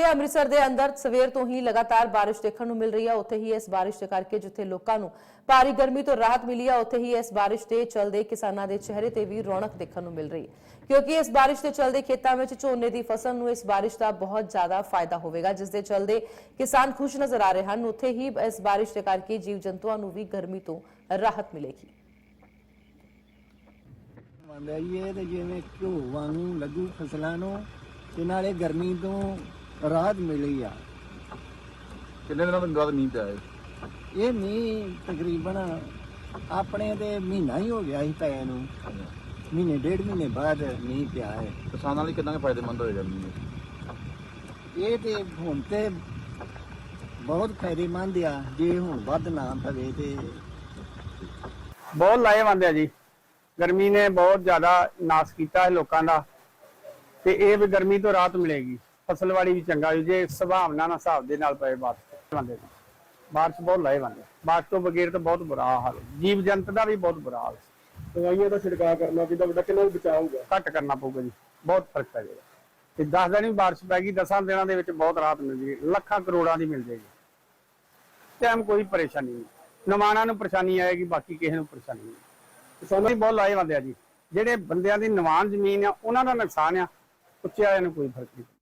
ਚੱਲੇ ਅੰਮ੍ਰਿਤਸਰ ਦੇ ਅੰਦਰ। ਸਵੇਰ ਤੋਂ ਹੀ ਲਗਾਤਾਰ ਬਾਰਿਸ਼ ਦੇਖਣ ਨੂੰ ਮਿਲ ਰਹੀ ਹੈ ਉੱਥੇ ਹੀ ਇਸ ਬਾਰਿਸ਼ ਦੇ ਕਰਕੇ ਜਿੱਥੇ ਲੋਕਾਂ ਨੂੰ ਭਾਰੀ ਗਰਮੀ ਤੋਂ ਰਾਹਤ ਮਿਲੀ ਹੈ ਉੱਥੇ ਹੀ ਇਸ ਬਾਰਿਸ਼ ਦੇ ਚਲਦੇ ਕਿਸਾਨਾਂ ਦੇ ਚਿਹਰੇ ਤੇ ਵੀ ਰੌਣਕ ਦੇਖਣ ਨੂੰ ਮਿਲ ਰਹੀ ਹੈ। ਕਿਉਂਕਿ ਇਸ ਬਾਰਿਸ਼ ਦੇ ਚਲਦੇ ਖੇਤਾਂ ਵਿੱਚ ਝੋਨੇ ਦੀ ਫਸਲ ਨੂੰ ਇਸ ਬਾਰਿਸ਼ ਦਾ ਬਹੁਤ ਜ਼ਿਆਦਾ ਫਾਇਦਾ ਹੋਵੇਗਾ, ਜਿਸ ਦੇ ਚਲਦੇ ਕਿਸਾਨ ਖੁਸ਼ ਨਜ਼ਰ ਆ ਰਹੇ ਹਨ। ਉੱਥੇ ਹੀ ਇਸ ਬਾਰਿਸ਼ ਦੇ ਕਰਕੇ ਜੀਵ ਜੰਤੂਆਂ ਨੂੰ ਵੀ ਗਰਮੀ ਤੋਂ ਰਾਹਤ ਮਿਲੇਗੀ। ਮੰਨਦਾ ਜੀ ਇਹ ਤੇ ਜਿਵੇਂ ਘਿਓ ਵਾਂਗੂ ਲੱਗੂ ਫਸਲਾਂ ਨੂੰ, ਤੇ ਨਾਲੇ ਗਰਮੀ ਤੋਂ ਰਾਹਤ ਮਿਲੀ ਆ। ਕਿੰਨੇ ਦਿਨਾਂ ਤੋਂ ਬਾਅਦ ਮੀਂਹ ਪਿਆ ਹੈ? ਇਹ ਮੀਂਹ ਤਕਰੀਬਨ ਆਪਣੇ ਤੇ ਮਹੀਨਾ ਹੀ ਹੋ ਗਿਆ ਸੀ ਪਏ ਨੂੰ। ਮਹੀਨੇ ਡੇਢ ਮਹੀਨੇ ਬਾਅਦ ਮੀਂਹ ਪਿਆ ਹੈ। ਕਿਸਾਨਾਂ ਲਈ ਕਿੰਨਾ ਕੁ ਫਾਇਦੇਮੰਦ ਹੋਏਗਾ ਮੀਂਹ? ਇਹ ਤੇ ਹੁਣ ਤੇ ਬਹੁਤ ਫਾਇਦੇਮੰਦ ਆ ਜੇ ਹੁਣ ਵੱਧ ਨਾ ਪਵੇ ਤੇ। ਬਹੁਤ ਲਾਹੇਵੰਦ ਹੈ ਜੀ। ਗਰਮੀ ਨੇ ਬਹੁਤ ਜ਼ਿਆਦਾ ਨਾਸ ਕੀਤਾ ਹੈ ਲੋਕਾਂ ਦਾ। ਤੇ ਇਹ ਵੀ ਗਰਮੀ ਤੋਂ ਰਾਹਤ ਮਿਲੇਗੀ। ਫਸਲ ਵਾੜੀ ਵੀ ਚੰਗਾ ਹੋ ਜੇ ਸੁਭਾਵਨਾ ਨਾਲ ਹਿਸਾਬ ਦੇ ਨਾਲ ਪਏ ਬਾਰਿਸ਼ ਬੰਦੇ ਬਾਰਿਸ਼ ਬਹੁਤ ਲਾਹੇਵੰਦ ਹੈ ਬਾਰਿਸ਼ ਤੋਂ ਬਗੈਰ ਤਾਂ ਬਹੁਤ ਬੁਰਾ ਹਾਲ ਜੀਵ ਜੰਤ ਦਾ ਵੀ ਬਹੁਤ ਬੁਰਾ ਹਾਲ ਦਵਾਈਆਂ ਦਾ ਛਿੜਕਾਅ ਕਰਨਾ ਕਿੰਨਾ ਵੱਡਾ ਕਿੰਨਾ ਹੋਊਗਾ? ਘੱਟ ਕਰਨਾ ਪਊਗਾ ਜੀ। ਬਹੁਤ ਫ਼ਰਕ ਪੈ ਜਾਏਗਾ। ਤੇ 10 ਦਿਨ ਵੀ ਬਾਰਿਸ਼ ਪੈ ਗਈ 10 ਦਿਨਾਂ ਦੇ ਵਿੱਚ ਬਹੁਤ ਰਾਹਤ ਮਿਲ ਜੇਗੀ। ਲੱਖਾਂ ਕਰੋੜਾਂ ਦੀ ਮਿਲ ਜੇਗੀ। ਟਾਈਮ ਕੋਈ ਪਰੇਸ਼ਾਨੀ ਨਹੀਂ। ਨਵਾਣਾ ਨੂੰ ਪਰੇਸ਼ਾਨੀ ਆਏਗੀ ਬਾਕੀ ਕਿਸੇ ਨੂੰ ਪਰੇਸ਼ਾਨੀ ਨਹੀਂ। ਕਿਸਾਨਾਂ ਦੀ ਬਹੁਤ ਲਾਹੇਵੰਦ ਆ ਜੀ। ਜਿਹੜੇ ਬੰਦਿਆਂ ਦੀ ਨਿਵਾਨ ਜ਼ਮੀਨ ਆ ਉਹਨਾਂ ਦਾ ਨੁਕਸਾਨ ਆ। ਉੱਚੇ ਵਾਲਿਆਂ ਨੂੰ ਕੋਈ ਫ਼ਰਕ ਨਹੀਂ।